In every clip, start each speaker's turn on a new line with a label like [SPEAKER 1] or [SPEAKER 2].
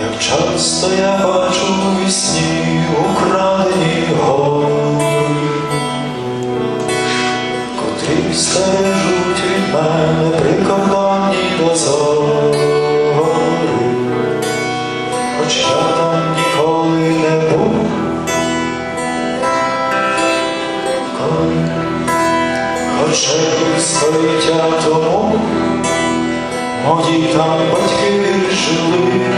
[SPEAKER 1] як часто я бачу у украдені гори, котрі стережуть від мене прикордонні дозори, хоч я там ніколи не був. Хоча б тому мої там батьки жили,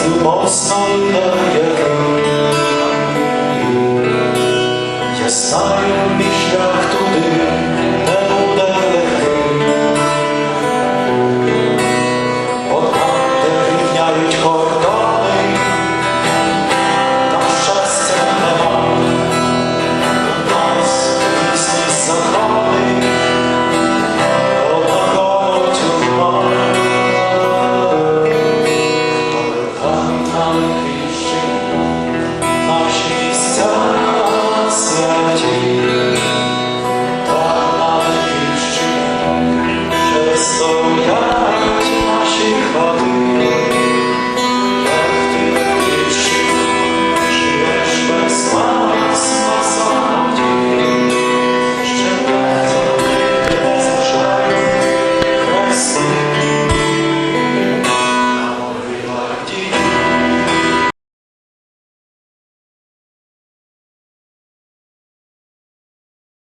[SPEAKER 1] nasıl bostan yarım Я знаю, мечтах туди so young.